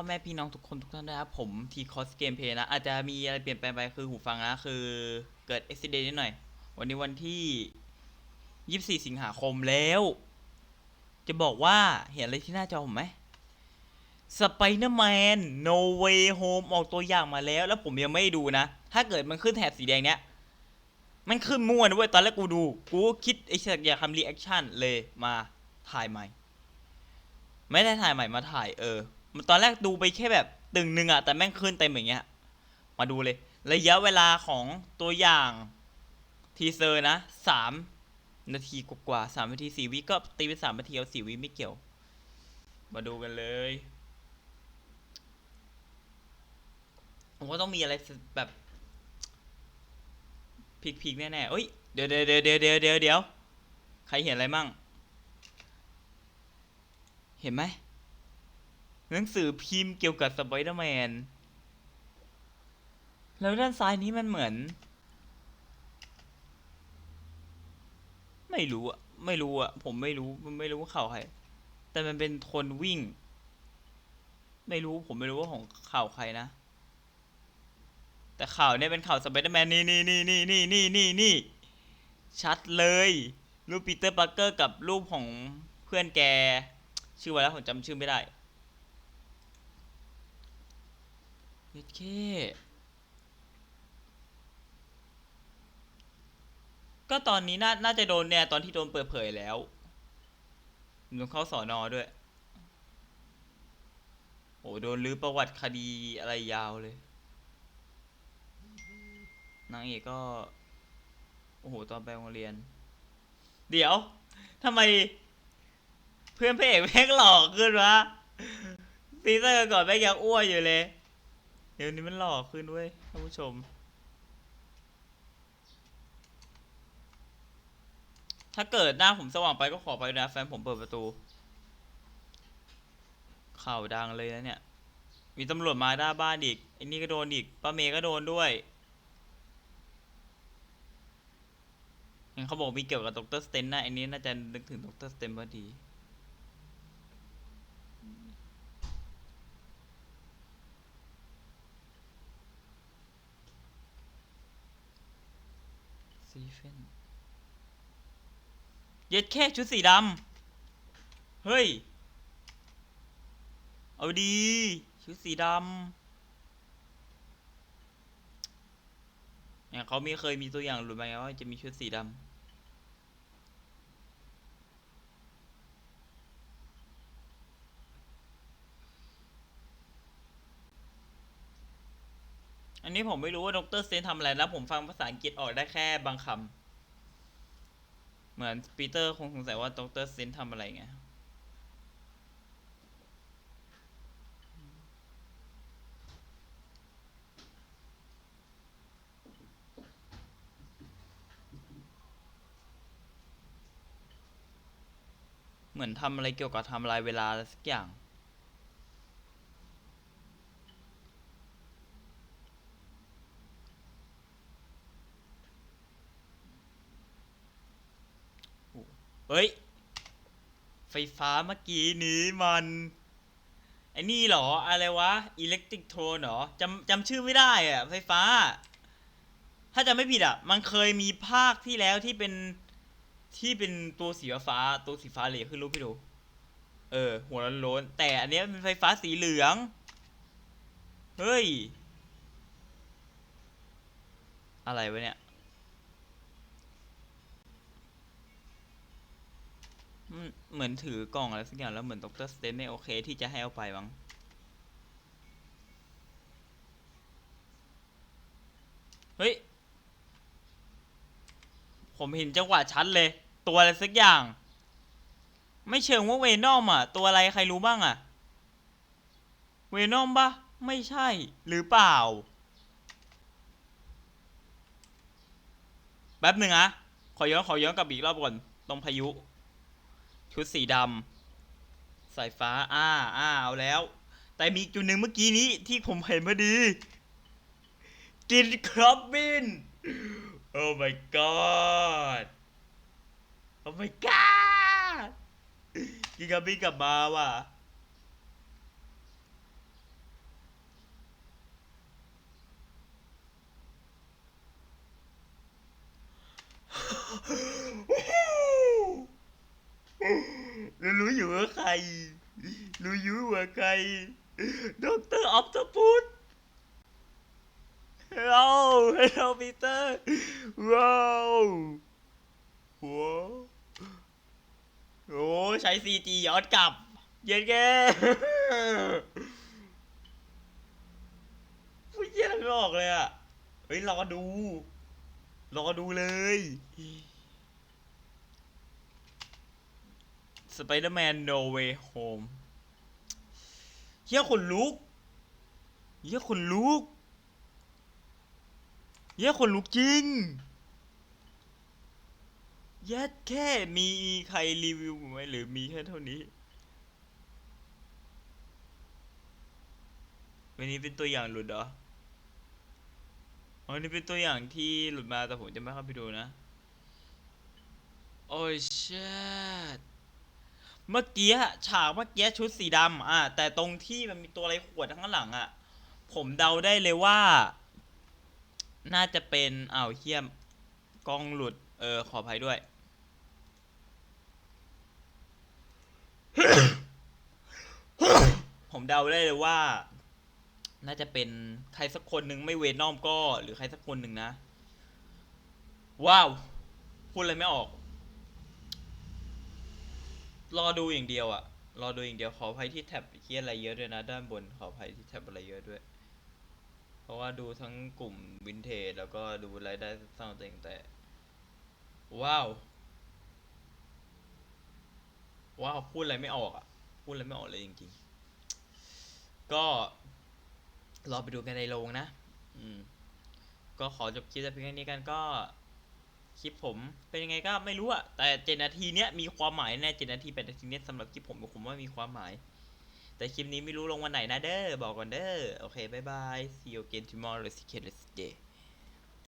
พ่อแม่พี่น้องทุกคนทุกท่านด้วยครับผมทีคอสเกมเพย์นะ อาจจะมีอะไรเปลี่ยนแปลงไปคือหูฟังนะ คือเกิดอุบิเหตุนิดหน่อย วันนี้วันที่ 24 สิงหาคมแล้ว จะบอกว่าเห็นอะไรที่หน้าจอผมไหมสไปเดอร์แมน No Way Home ออกตัวอย่างมาแล้ว แล้วผมยังไม่ดูนะ ถ้าเกิดมันขึ้นแถบสีแดงเนี้ยมันขึ้นมั่วนะเว้ยตอนแรกกูดู กูคิดไอ้สักอยากทำรีแอคชั่นเลยมาถ่ายใหม่ ไม่ได้ถ่ายใหม่มาถ่ายเออ มันตอนแรกดูไปแค่แบบตึงหนึ่งอะแต่แม่งขึ้นเต็มอย่างเงี้ย มาดูเลย ระยะเวลาของตัวอย่างทีเซอร์นะสามนาทีกว่าสามนาทีสี่วิก็ตีไปสามนาทีเอาสี่วิไม่เกี่ยว มาดูกันเลยผมว่าต้องมีอะไรแบบพีคๆแน่ๆเอ้ย เดี๋ยวเดี๋ยวเดี๋ยวเดี๋ยวเดี๋ยวเดี๋ยวใครเห็นอะไรมั่ง เห็นไหม หนังสือพิมพ์เกี่ยวกับสไปเดอร์แมน แล้วด้านซ้ายนี้มันเหมือน ไม่รู้อะไม่รู้อะผมไม่รู้ไม่รู้ว่าข่าวใคร แต่มันเป็นคนวิ่ง ไม่รู้ผมไม่รู้ว่าของข่าวใครนะ แต่ข่าวเนี่ยเป็นข่าวสไปเดอร์แมนนี่นี่นี่นี่นี่นี่นี่นี่ชัดเลย รูปปีเตอร์ปาร์เกอร์กับรูปของเพื่อนแก ชื่อว่าแล้วผมจำชื่อไม่ได้ เย็ดเคก็ตอนนี้น่าน่าจะโดนเนี่ยตอนที่โดนเปิดเผยแล้วโดนเข้าสอนอด้วย โอ้โดนลื้อประวัติคดีอะไรยาวเลย นางเอกก็ โอ้โห ตอนไปโรงเรียน เดี๋ยวทำไม เพื่อนพระเอกแม่งหลอกขึ้นวะซีซั่นก่อนแม่งยังอ้วนอยู่เลย เดี๋ยวนี้มันหล่อขึ้นเว้ยท่านผู้ชม ถ้าเกิดหน้าผมสว่างไปก็ขอไปนะแฟนผมเปิดประตู ข่าวดังเลยนะเนี่ย มีตำรวจมาหน้าบ้านอีกไอ้นี่ก็โดนอีกป้าเมย์ก็โดนด้วยเห็นเขาบอกมีเกี่ยวกับดรสเตนนะไอ้นี้น่าจะนึกถึงดรสเตนพอดี ซี เฟนเย็ดแค่ชุดสีดำ เฮ้ย เอาดี ชุดสีดำเนี่ยเขามีเคยมีตัวอย่างหรือไม่ว่าจะมีชุดสีดำ อันนี้ผมไม่รู้ว่าดรเซนทำอะไรนะผมฟังภาษาอังกฤษออกได้แค่บางคำเหมือนปีเตอร์คงสงสัยว่าดรเซนทำอะไรไงเหมือนทำอะไรเกี่ยวกับทำลายเวลาสักอย่าง เฮ้ย ไฟฟ้าเมื่อกี้นี้มันไอ้นี่เหรอ อะไรวะอิเล็กทริกโทนเหรอจำจำชื่อไม่ได้อะไฟฟ้า ถ้าจำไม่ผิดอะมันเคยมีภาคที่แล้วที่เป็นที่เป็นตัวสีฟ้าตัวสีฟ้าเหลยขึ้นรูปให้ดู เออ หัวโล้นๆแต่อันเนี้ยเป็นไฟฟ้าสีเหลือง เฮ้ย อะไรวะเนี่ย อืม เหมือนถือกล่องอะไรสักอย่างแล้วเหมือนดรสเตนไม่โอเคที่จะให้เอาไปบ้างเฮ้ย ผมเห็นจังหวะชัดเลย ตัวอะไรสักอย่าง ไม่เชิงว่าเวนอมอะ ตัวอะไรใครรู้บ้างอะ เวนอมปะไม่ใช่หรือเปล่า แป๊บหนึ่งอะขอย้อนขอย้อนกลับอีกรอบก่อนตรงพายุ ชุดสีดำสายฟ้า อ่าอ่าเอาแล้ว แต่มีจุดหนึ่งเมื่อกี้นี้ที่ผมเห็นพอดี กินครับบิน โอ้ my god โอ้ my god กินครับบินกลับมาว่ะ รู้อยู่ว่าใคร รู้อยู่ว่าใครด็อกเตอร์ออฟตพุทว้าวเฮลปีเตอร์ว้าวหัวโอ้ใช้ซีจีย้อนกลับ เย็นแกผู้เยี่ยไม่ออกเลยอะ เฮ้ย รอดู รอดูเลย Spider-Man No Way Home เฮียขนลุกเฮียขนลุกเฮียขนลุกจริงเยัดแค่มีใครรีวิวไหมหรือมีแค่เท่านี้ วันนี้เป็นตัวอย่างหลุดเหรออ๋อนี่เป็นตัวอย่างที่หลุดมาแต่ผมจะไม่เข้าไปดูนะ โอ้ยเชิด เมื่อกี้ฉากเมื่อกี้ชุดสีดำอะแต่ตรงที่มันมีตัวอะไรขวดข้างหลังอะ ผมเดาได้เลยว่า น่าจะเป็นอ้าวเฮียมกล้องหลุด เออ ขออภัยด้วย ผมเดาได้เลยว่า น่าจะเป็นใครสักคนหนึ่งไม่เวนอมก็ หรือใครสักคนหนึ่งนะ ว้าว พูดอะไรไม่ออก รอดูอย่างเดียวอะรอดูอย่างเดียวขออภัยที่แท็บเคียอะไรเยอะด้วยนะ ด้านบนขออภัยที่แท็บอะไรเยอะด้วย เพราะว่าดูทั้งกลุ่มวินเทจแล้วก็ดูรายได้สร้างตัวเองแต่ ว้าว ว้าวพูดอะไรไม่ออกอะพูดอะไรไม่ออกเลยจริงๆ ก็รอไปดูกันในโรงนะ อืม ก็ขอจบคลิปแต่เพียงแค่นี้กันก็ คลิปผมเป็นยังไงก็ไม่รู้อะแต่เจ็ดนาทีเนี้ยมีความหมายแน่เจ็ดนาทีแปดนาทีเนี้ยสำหรับคลิปผมผมว่ามีความหมาย แต่คลิปนี้ไม่รู้ลงวันไหนนะเด้อบอกก่อนเด้อโอเคบายบาย see you again tomorrow let's get let's day